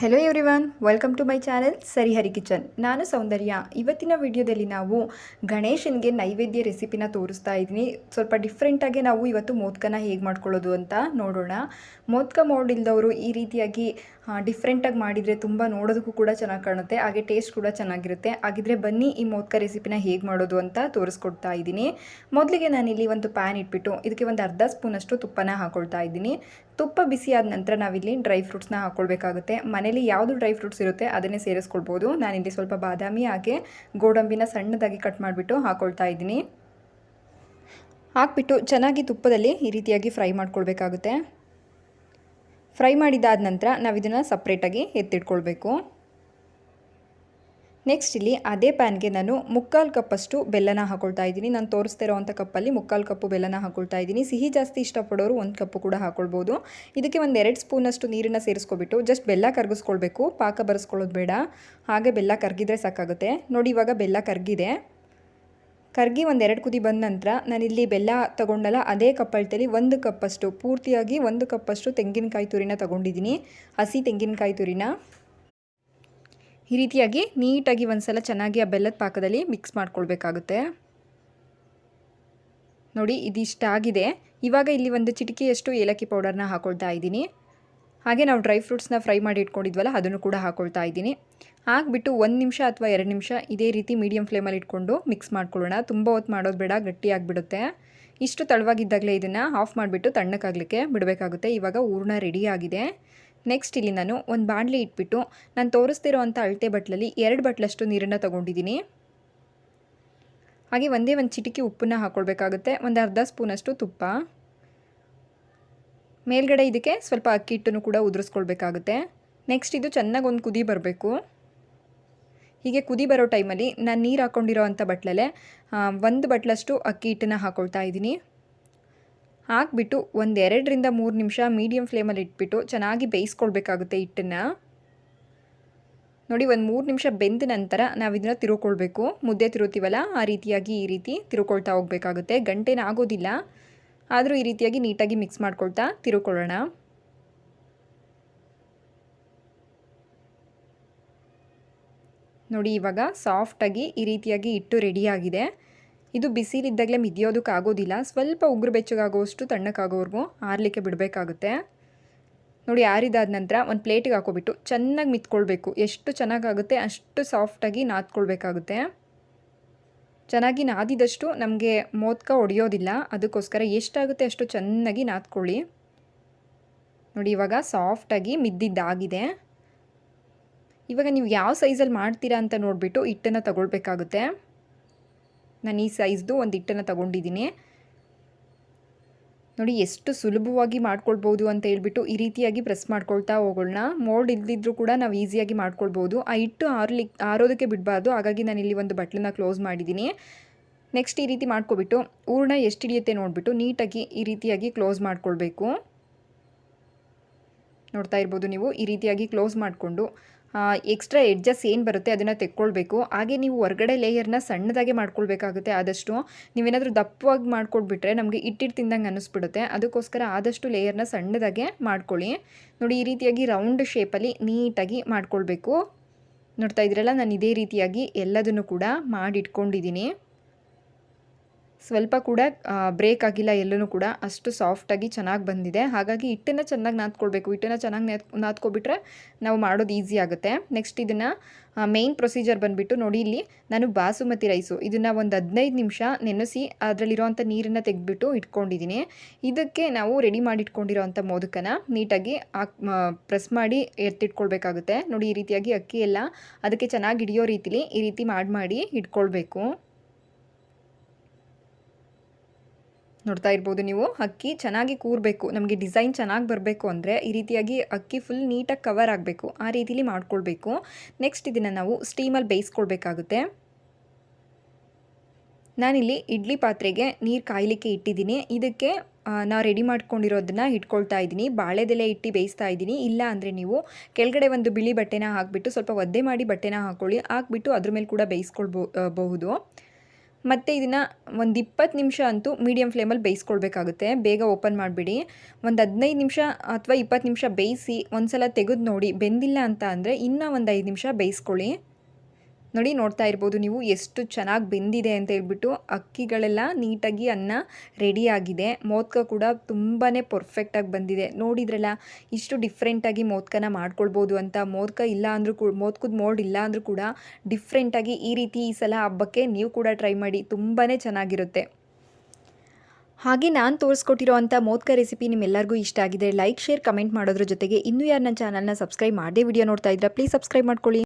Hello everyone welcome to my channel Sarihari kitchen ನಾನು ಸೌಂದರ್ಯ. ಇವತ್ತಿನ ವಿಡಿಯೋದಲ್ಲಿ ನಾವು ಗಣೇಶನಿಗೆ ನೈವೇದ್ಯ ರೆಸಿಪಿನ ತೋರಿಸ್ತಾ ಇದ್ದೀನಿ. ಸ್ವಲ್ಪ ಡಿಫ್ರೆಂಟಾಗಿ ನಾವು ಇವತ್ತು ಮೋದ್ಕನ ಹೇಗೆ ಮಾಡ್ಕೊಳ್ಳೋದು ಅಂತ ನೋಡೋಣ. ಮೋದಕ ಮೋಡಿಲ್ದವರು ಈ ರೀತಿಯಾಗಿ ಡಿಫ್ರೆಂಟಾಗಿ ಮಾಡಿದರೆ ತುಂಬ ನೋಡೋದಕ್ಕೂ ಕೂಡ ಚೆನ್ನಾಗಿ ಕಾಣುತ್ತೆ, ಹಾಗೆ ಟೇಸ್ಟ್ ಕೂಡ ಚೆನ್ನಾಗಿರುತ್ತೆ. ಹಾಗಿದ್ರೆ ಬನ್ನಿ, ಈ ಮೋದಕ ರೆಸಿಪಿನ ಹೇಗೆ ಮಾಡೋದು ಅಂತ ತೋರಿಸ್ಕೊಡ್ತಾ ಇದ್ದೀನಿ. ಮೊದಲಿಗೆ ನಾನಿಲ್ಲಿ ಒಂದು ಪ್ಯಾನ್ ಇಟ್ಬಿಟ್ಟು, ಇದಕ್ಕೆ ಒಂದು ಅರ್ಧ ಸ್ಪೂನಷ್ಟು ತುಪ್ಪನ ಹಾಕೊಳ್ತಾ ಇದ್ದೀನಿ. ತುಪ್ಪ ಬಿಸಿ ಆದ ನಂತರ ನಾವಿಲ್ಲಿ ಡ್ರೈ ಫ್ರೂಟ್ಸ್ನ ಹಾಕ್ಕೊಳ್ಬೇಕಾಗುತ್ತೆ ಮನೇಲಿ ಯಾವುದು ಡ್ರೈ ಫ್ರೂಟ್ಸ್ ಇರುತ್ತೆ ಅದನ್ನೇ ಸೇರಿಸ್ಕೊಳ್ಬೋದು. ನಾನಿಲ್ಲಿ ಸ್ವಲ್ಪ ಬಾದಾಮಿ ಹಾಗೆ ಗೋಡಂಬಿನ ಸಣ್ಣದಾಗಿ ಕಟ್ ಮಾಡಿಬಿಟ್ಟು ಹಾಕ್ಕೊಳ್ತಾ ಇದ್ದೀನಿ. ಹಾಕ್ಬಿಟ್ಟು ಚೆನ್ನಾಗಿ ತುಪ್ಪದಲ್ಲಿ ಈ ರೀತಿಯಾಗಿ ಫ್ರೈ ಮಾಡ್ಕೊಳ್ಬೇಕಾಗುತ್ತೆ. ಫ್ರೈ ಮಾಡಿದಾದ ನಂತರ ನಾವು ಇದನ್ನು ಸಪ್ರೇಟಾಗಿ ಎತ್ತಿಟ್ಕೊಳ್ಬೇಕು. ನೆಕ್ಸ್ಟ್ ಇಲ್ಲಿ ಅದೇ ಪ್ಯಾನ್ಗೆ ನಾನು ಮುಕ್ಕಾಲು ಕಪ್ಪಷ್ಟು ಬೆಲ್ಲನ ಹಾಕೊಳ್ತಾ ಇದ್ದೀನಿ. ನಾನು ತೋರಿಸ್ತಾ ಇರೋವಂಥ ಕಪ್ಪಲ್ಲಿ ಮುಕ್ಕಾಲು ಕಪ್ಪು ಬೆಲ್ಲನ ಹಾಕೊಳ್ತಾ ಇದ್ದೀನಿ. ಸಿಹಿ ಜಾಸ್ತಿ ಇಷ್ಟಪಡೋರು ಒಂದು ಕಪ್ಪು ಕೂಡ ಹಾಕೊಳ್ಬೋದು. ಇದಕ್ಕೆ ಒಂದು ಎರಡು ಸ್ಪೂನಷ್ಟು ನೀರನ್ನು ಸೇರಿಸ್ಕೊಬಿಟ್ಟು ಜಸ್ಟ್ ಬೆಲ್ಲ ಕರಗಿಸ್ಕೊಳ್ಬೇಕು. ಪಾಕ ಬರೆಸ್ಕೊಳ್ಳೋದು ಬೇಡ. ಹಾಗೆ ಬೆಲ್ಲ ಕರಗಿದ್ರೆ ಸಾಕಾಗುತ್ತೆ. ನೋಡಿ ಇವಾಗ ಬೆಲ್ಲ ಕರಗಿದೆ. ಕರ್ಗಿ ಒಂದೆರಡು ಕುದಿ ಬಂದ ನಂತರ ನಾನಿಲ್ಲಿ ಬೆಲ್ಲ ತಗೊಂಡಲ್ಲ, ಅದೇ ಕಪ್ಪಳ್ತಲ್ಲಿ ಒಂದು ಕಪ್ಪಷ್ಟು, ಪೂರ್ತಿಯಾಗಿ ಒಂದು ಕಪ್ಪಷ್ಟು ತೆಂಗಿನಕಾಯಿ ತುರಿನ ತಗೊಂಡಿದ್ದೀನಿ. ಹಸಿ ತೆಂಗಿನಕಾಯಿ ತುರಿನ. ಈ ರೀತಿಯಾಗಿ ನೀಟಾಗಿ ಒಂದ್ಸಲ ಚೆನ್ನಾಗಿ ಆ ಬೆಲ್ಲದ ಪಾಕದಲ್ಲಿ ಮಿಕ್ಸ್ ಮಾಡ್ಕೊಳ್ಬೇಕಾಗುತ್ತೆ. ನೋಡಿ ಇದಿಷ್ಟ ಆಗಿದೆ ಇವಾಗ ಇಲ್ಲಿ ಒಂದು ಚಿಟಿಕೆಯಷ್ಟು ಏಲಕ್ಕಿ ಪೌಡರ್ನ ಹಾಕೊಳ್ತಾ ಇದ್ದೀನಿ. ಹಾಗೆ ನಾವು ಡ್ರೈ ಫ್ರೂಟ್ಸ್ನ ಫ್ರೈ ಮಾಡಿ ಇಟ್ಕೊಂಡಿದ್ವಲ್ಲ, ಅದನ್ನು ಕೂಡ ಹಾಕೊಳ್ತಾ ಇದ್ದೀನಿ. ಹಾಕ್ಬಿಟ್ಟು ಒಂದು ನಿಮಿಷ ಅಥವಾ ಎರಡು ನಿಮಿಷ ಇದೇ ರೀತಿ ಮೀಡಿಯಂ ಫ್ಲೇಮಲ್ಲಿ ಇಟ್ಕೊಂಡು ಮಿಕ್ಸ್ ಮಾಡ್ಕೊಳ್ಳೋಣ. ತುಂಬ ಹೊತ್ತು ಮಾಡೋದು ಬೇಡ ಗಟ್ಟಿಯಾಗಿಬಿಡುತ್ತೆ ಇಷ್ಟು ತಳವಾಗಿದ್ದಾಗಲೇ ಇದನ್ನು ಆಫ್ ಮಾಡಿಬಿಟ್ಟು ತಣ್ಣಕ್ಕಾಗಲಿಕ್ಕೆ ಬಿಡಬೇಕಾಗುತ್ತೆ. ಇವಾಗ ಹೂರ್ಣ ರೆಡಿ ಆಗಿದೆ. ನೆಕ್ಸ್ಟ್ ಇಲ್ಲಿ ನಾನು ಒಂದು ಬಾಣಲಿ ಇಟ್ಬಿಟ್ಟು ನಾನು ತೋರಿಸ್ತಿರೋ ಅಂಥ ಅಳತೆ ಬಟ್ಲಲ್ಲಿ ಎರಡು ಬಟ್ಲಷ್ಟು ನೀರನ್ನು ತೊಗೊಂಡಿದ್ದೀನಿ. ಹಾಗೆ ಒಂದೇ ಒಂದು ಚಿಟಿಕೆ ಉಪ್ಪನ್ನು ಹಾಕ್ಕೊಳ್ಬೇಕಾಗುತ್ತೆ ಒಂದು ಅರ್ಧ ಸ್ಪೂನಷ್ಟು ತುಪ್ಪ. ಮೇಲ್ಗಡೆ ಇದಕ್ಕೆ ಸ್ವಲ್ಪ ಅಕ್ಕಿ ಹಿಟ್ಟನ್ನು ಕೂಡ ಉದುರಿಸ್ಕೊಳ್ಬೇಕಾಗುತ್ತೆ. ನೆಕ್ಸ್ಟ್ ಇದು ಚೆನ್ನಾಗಿ ಒಂದು ಕುದಿ ಬರಬೇಕು. ಹೀಗೆ ಕುದಿ ಬರೋ ಟೈಮಲ್ಲಿ ನಾನು ನೀರು ಹಾಕ್ಕೊಂಡಿರೋ ಅಂಥ ಬಟ್ಲಲ್ಲೇ ಒಂದು ಬಟ್ಲಷ್ಟು ಅಕ್ಕಿ ಹಿಟ್ಟನ್ನು ಹಾಕ್ಕೊಳ್ತಾ ಇದ್ದೀನಿ. ಹಾಕ್ಬಿಟ್ಟು ಒಂದು ಎರಡರಿಂದ ಮೂರು ನಿಮಿಷ ಮೀಡಿಯಮ್ ಫ್ಲೇಮಲ್ಲಿ ಇಟ್ಬಿಟ್ಟು ಚೆನ್ನಾಗಿ ಬೇಯಿಸ್ಕೊಳ್ಬೇಕಾಗುತ್ತೆ ಹಿಟ್ಟನ್ನು. ನೋಡಿ, ಒಂದು ಮೂರು ನಿಮಿಷ ಬೆಂದ ನಂತರ ನಾವು ಇದನ್ನು ತಿರುಕೊಳ್ಬೇಕು. ಮುದ್ದೆ ತಿರುತ್ತೀವಲ್ಲ ಆ ರೀತಿಯಾಗಿ ಈ ರೀತಿ ತಿರುಕೊಳ್ತಾ ಹೋಗಬೇಕಾಗುತ್ತೆ. ಗಂಟೆನ ಆಗೋದಿಲ್ಲ. ಆದರೂ ಈ ರೀತಿಯಾಗಿ ನೀಟಾಗಿ ಮಿಕ್ಸ್ ಮಾಡ್ಕೊಳ್ತಾ ತಿರುಕೊಳ್ಳೋಣ. ನೋಡಿ, ಇವಾಗ ಸಾಫ್ಟಾಗಿ ಈ ರೀತಿಯಾಗಿ ಇಟ್ಟು ರೆಡಿಯಾಗಿದೆ ಇದು ಬಿಸಿಲಿದ್ದಾಗಲೇ ಮಿದಿಯೋದಕ್ಕೆ ಆಗೋದಿಲ್ಲ. ಸ್ವಲ್ಪ ಉಗುರು ಬೆಚ್ಚಗಾಗೋಷ್ಟು ತಣ್ಣಕ್ಕಾಗೋವರೆಗೂ ಆರಲಿಕ್ಕೆ ಬಿಡಬೇಕಾಗುತ್ತೆ. ನೋಡಿ, ಆರಿದಾದ ನಂತರ ಒಂದು ಪ್ಲೇಟಿಗೆ ಹಾಕೋಬಿಟ್ಟು ಚೆನ್ನಾಗಿ ಮಿತ್ಕೊಳ್ಬೇಕು. ಎಷ್ಟು ಚೆನ್ನಾಗಾಗುತ್ತೆ ಅಷ್ಟು ಸಾಫ್ಟಾಗಿ ನಾದ್ಕೊಳ್ಬೇಕಾಗುತ್ತೆ. ಚೆನ್ನಾಗಿ ನಾದಿದಷ್ಟು ನಮಗೆ ಮೋದಕ ಒಡೆಯೋದಿಲ್ಲ. ಅದಕ್ಕೋಸ್ಕರ ಎಷ್ಟಾಗುತ್ತೆ ಅಷ್ಟು ಚೆನ್ನಾಗಿ ನಾದ್ಕೊಳ್ಳಿ. ನೋಡಿ, ಇವಾಗ ಸಾಫ್ಟಾಗಿ ಮಿದ್ದಿದ್ದಾಗಿದೆ. ಇವಾಗ ನೀವು ಯಾವ ಸೈಜಲ್ಲಿ ಮಾಡ್ತೀರಾ ಅಂತ ನೋಡಿಬಿಟ್ಟು ಹಿಟ್ಟನ್ನು ತಗೊಳ್ಬೇಕಾಗುತ್ತೆ. ನಾನು ಈ ಸೈಜ್ದು ಒಂದು ಹಿಟ್ಟನ್ನು ತಗೊಂಡಿದ್ದೀನಿ. ನೋಡಿ, ಎಷ್ಟು ಸುಲಭವಾಗಿ ಮಾಡ್ಕೊಳ್ಬೋದು ಅಂತ ಹೇಳ್ಬಿಟ್ಟು ಈ ರೀತಿಯಾಗಿ ಪ್ರೆಸ್ ಮಾಡ್ಕೊಳ್ತಾ ಹೋಗೋಣ ಮೋಲ್ಡ್ ಇಲ್ಲದಿದ್ರೂ ಕೂಡ ನಾವು ಈಸಿಯಾಗಿ ಮಾಡ್ಕೊಳ್ಬೋದು. ಆ ಹಿಟ್ಟು ಆರ್ಲಿ, ಆರೋದಕ್ಕೆ ಬಿಡಬಾರ್ದು. ಹಾಗಾಗಿ ನಾನು ಇಲ್ಲಿ ಒಂದು ಬಟ್ಲನ್ನ ಕ್ಲೋಸ್ ಮಾಡಿದ್ದೀನಿ. ನೆಕ್ಸ್ಟ್ ಈ ರೀತಿ ಮಾಡ್ಕೊಬಿಟ್ಟು ಹೂರ್ಣ ಎಷ್ಟು ಹಿಡಿಯುತ್ತೆ ನೋಡಿಬಿಟ್ಟು ನೀಟಾಗಿ ಈ ರೀತಿಯಾಗಿ ಕ್ಲೋಸ್ ಮಾಡ್ಕೊಳ್ಬೇಕು. ನೋಡ್ತಾ ಇರ್ಬೋದು ನೀವು. ಈ ರೀತಿಯಾಗಿ ಕ್ಲೋಸ್ ಮಾಡಿಕೊಂಡು ಎಕ್ಸ್ಟ್ರಾ ಎಡ್ಜಸ್ ಏನು ಬರುತ್ತೆ ಅದನ್ನು ತೆಕ್ಕೊಳ್ಬೇಕು. ಹಾಗೆ ನೀವು ಹೊರಗಡೆ ಲೇಯರ್ನ ಸಣ್ಣದಾಗೆ ಮಾಡ್ಕೊಳ್ಬೇಕಾಗುತ್ತೆ ಆದಷ್ಟು. ನೀವೇನಾದರೂ ದಪ್ಪವಾಗಿ ಮಾಡ್ಕೊಟ್ಬಿಟ್ರೆ ನಮಗೆ ಇಟ್ಟಿಟ್ಟು ತಿಂದಂಗೆ ಅನ್ನಿಸ್ಬಿಡುತ್ತೆ ಅದಕ್ಕೋಸ್ಕರ ಆದಷ್ಟು ಲೇಯರ್ನ ಸಣ್ಣದಾಗೆ ಮಾಡ್ಕೊಳ್ಳಿ. ನೋಡಿ, ಈ ರೀತಿಯಾಗಿ ರೌಂಡ್ ಶೇಪಲ್ಲಿ ನೀಟಾಗಿ ಮಾಡ್ಕೊಳ್ಬೇಕು. ನೋಡ್ತಾ ಇದ್ರಲ್ಲ, ನಾನು ಇದೇ ರೀತಿಯಾಗಿ ಎಲ್ಲದನ್ನು ಕೂಡ ಮಾಡಿಟ್ಕೊಂಡಿದ್ದೀನಿ. ಸ್ವಲ್ಪ ಕೂಡ ಬ್ರೇಕ್ ಆಗಿಲ್ಲ ಎಲ್ಲೂ ಕೂಡ ಅಷ್ಟು ಸಾಫ್ಟಾಗಿ ಚೆನ್ನಾಗಿ ಬಂದಿದೆ. ಹಾಗಾಗಿ ಹಿಟ್ಟನ್ನು ಚೆನ್ನಾಗಿ ನಾದ್ಕೊಳ್ಬೇಕು. ಹಿಟ್ಟನ್ನು ಚೆನ್ನಾಗಿ ನಾದ್, ನಾದ್ಕೊಬಿಟ್ರೆ ನಾವು ಮಾಡೋದು ಈಸಿ ಆಗುತ್ತೆ. ನೆಕ್ಸ್ಟ್ ಇದನ್ನು ಮೇಯ್ನ್ ಪ್ರೊಸೀಜರ್ ಬಂದುಬಿಟ್ಟು ನೋಡಿ ಇಲ್ಲಿ ನಾನು ಬಾಸುಮತಿ ರೈಸು ಇದನ್ನು ಒಂದು ಹದಿನೈದು ನಿಮಿಷ ನೆನೆಸಿ ಅದರಲ್ಲಿರೋವಂಥ ನೀರನ್ನು ತೆಗೆದ್ಬಿಟ್ಟು ಇಟ್ಕೊಂಡಿದ್ದೀನಿ ಇದಕ್ಕೆ ನಾವು ರೆಡಿ ಮಾಡಿ ಇಟ್ಕೊಂಡಿರೋವಂಥ ಮೋದಕನ ನೀಟಾಗಿ ಪ್ರೆಸ್ ಮಾಡಿ ಎತ್ತಿಟ್ಕೊಳ್ಬೇಕಾಗುತ್ತೆ ನೋಡಿ ಈ ರೀತಿಯಾಗಿ ಅಕ್ಕಿ ಎಲ್ಲ ಅದಕ್ಕೆ ಚೆನ್ನಾಗಿ ಹಿಡಿಯೋ ರೀತಿಲಿ ಈ ರೀತಿ ಮಾಡಿ ಮಾಡಿ ಇಟ್ಕೊಳ್ಬೇಕು. ನೋಡ್ತಾ ಇರ್ಬೋದು ನೀವು. ಅಕ್ಕಿ ಚೆನ್ನಾಗಿ ಕೂರಬೇಕು. ನಮಗೆ ಡಿಸೈನ್ ಚೆನ್ನಾಗಿ ಬರಬೇಕು ಅಂದರೆ ಈ ರೀತಿಯಾಗಿ ಅಕ್ಕಿ ಫುಲ್ ನೀಟಾಗಿ ಕವರ್ ಆಗಬೇಕು. ಆ ರೀತಿಲಿ ಮಾಡ್ಕೊಳ್ಬೇಕು. ನೆಕ್ಸ್ಟ್ ಇದನ್ನು ನಾವು ಸ್ಟೀಮಲ್ಲಿ ಬೇಯಿಸ್ಕೊಳ್ಬೇಕಾಗುತ್ತೆ. ನಾನಿಲ್ಲಿ ಇಡ್ಲಿ ಪಾತ್ರೆಗೆ ನೀರು ಕಾಯಲಿಕ್ಕೆ ಇಟ್ಟಿದ್ದೀನಿ. ಇದಕ್ಕೆ ನಾವು ರೆಡಿ ಮಾಡ್ಕೊಂಡಿರೋದನ್ನ ಇಟ್ಕೊಳ್ತಾ ಇದ್ದೀನಿ. ಬಾಳೆದೆಲೆ ಇಟ್ಟು ಬೇಯಿಸ್ತಾ ಇದ್ದೀನಿ. ಇಲ್ಲ ಅಂದರೆ ನೀವು ಕೆಳಗಡೆ ಒಂದು ಬಿಳಿ ಬಟ್ಟೆನ ಹಾಕಿಬಿಟ್ಟು ಸ್ವಲ್ಪ ಒದ್ದೆ ಮಾಡಿ ಬಟ್ಟೆನ ಹಾಕ್ಕೊಳ್ಳಿ ಹಾಕ್ಬಿಟ್ಟು ಅದ್ರ ಮೇಲೆ ಕೂಡ ಬೇಯಿಸ್ಕೊಳ್ಬೋ ಬಹುದು. ಮತ್ತು ಇದನ್ನು ಒಂದು ಇಪ್ಪತ್ತು ನಿಮಿಷ ಅಂತೂ ಮೀಡಿಯಮ್ ಫ್ಲೇಮಲ್ಲಿ ಬೇಯಿಸ್ಕೊಳ್ಬೇಕಾಗುತ್ತೆ. ಬೇಗ ಓಪನ್ ಮಾಡಿಬಿಡಿ. ಒಂದು ಹದಿನೈದು ನಿಮಿಷ ಅಥವಾ ಇಪ್ಪತ್ತು ನಿಮಿಷ ಬೇಯಿಸಿ ಒಂದು ಸಲ ತೆಗೆದು ನೋಡಿ ಬೆಂದಿಲ್ಲ ಅಂತ ಅಂದರೆ ಇನ್ನೂ ಒಂದು ಐದು ನಿಮಿಷ ಬೇಯಿಸ್ಕೊಳ್ಳಿ. ನೋಡಿ ನೋಡ್ತಾ ಇರ್ಬೋದು ನೀವು ಎಷ್ಟು ಚೆನ್ನಾಗಿ ಬೆಂದಿದೆ ಅಂತ ಹೇಳ್ಬಿಟ್ಟು ಅಕ್ಕಿಗಳೆಲ್ಲ ನೀಟಾಗಿ ಅನ್ನ ರೆಡಿಯಾಗಿದೆ ಮೋದಕ ಕೂಡ ತುಂಬಾ ಪರ್ಫೆಕ್ಟಾಗಿ ಬಂದಿದೆ. ನೋಡಿದ್ರಲ್ಲ, ಇಷ್ಟು ಡಿಫ್ರೆಂಟಾಗಿ ಮೋದಕನ ಮಾಡ್ಕೊಳ್ಬೋದು ಅಂತ. ಮೋದಕ ಇಲ್ಲ ಅಂದರೂ ಕೂಡ ಮೋದಕದ ಮೋಡ್ ಇಲ್ಲ ಅಂದರೂ ಕೂಡ ಡಿಫ್ರೆಂಟಾಗಿ ಈ ರೀತಿ ಈ ಸಲ ಹಬ್ಬಕ್ಕೆ ನೀವು ಕೂಡ ಟ್ರೈ ಮಾಡಿ. ತುಂಬಾ ಚೆನ್ನಾಗಿರುತ್ತೆ. ಹಾಗೆ ನಾನು ತೋರಿಸ್ಕೊಟ್ಟಿರೋ ಅಂಥ ಮೋದಕ ರೆಸಿಪಿ ನಿಮ್ಮೆಲ್ಲರಿಗೂ ಇಷ್ಟ ಆಗಿದೆ ಲೈಕ್ ಶೇರ್ ಕಮೆಂಟ್ ಮಾಡೋದ್ರ ಜೊತೆಗೆ ಇನ್ನೂ ಯಾರು ನನ್ನ ಚಾನಲ್ನ ಸಬ್ಸ್ಕ್ರೈಬ್ ಮಾಡದೆ ವಿಡಿಯೋ ನೋಡ್ತಾ ಇದ್ರೆ ಪ್ಲೀಸ್ ಸಬ್ಸ್ಕ್ರೈಬ್ ಮಾಡ್ಕೊಳ್ಳಿ.